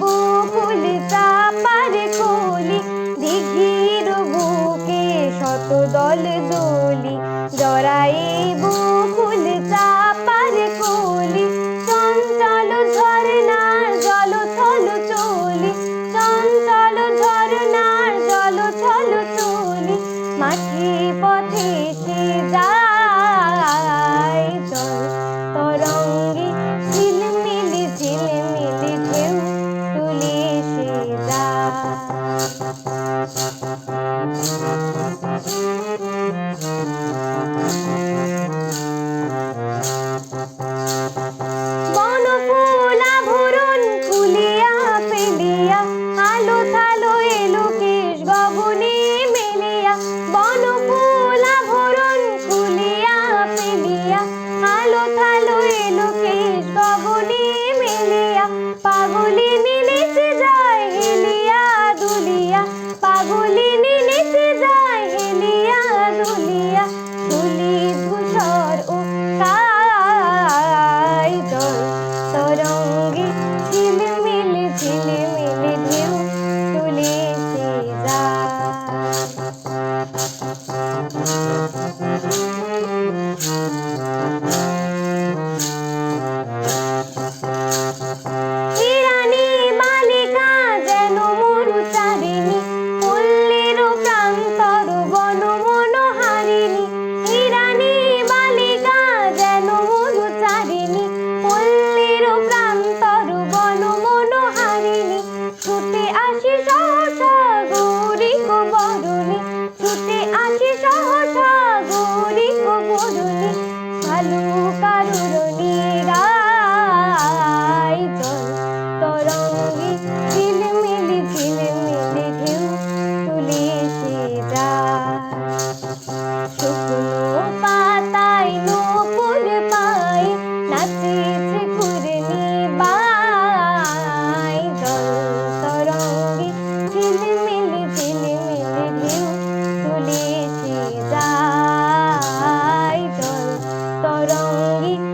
বুকুল চাপার কলি দিঘির বুকে শত দল দলি জরাই বুকুল চাপার কলি চঞ্চল ঝরনার জল ছল চলি, চঞ্চল জল ছল চলি, মাঠে পথে সে যায় ಹೋಗಿ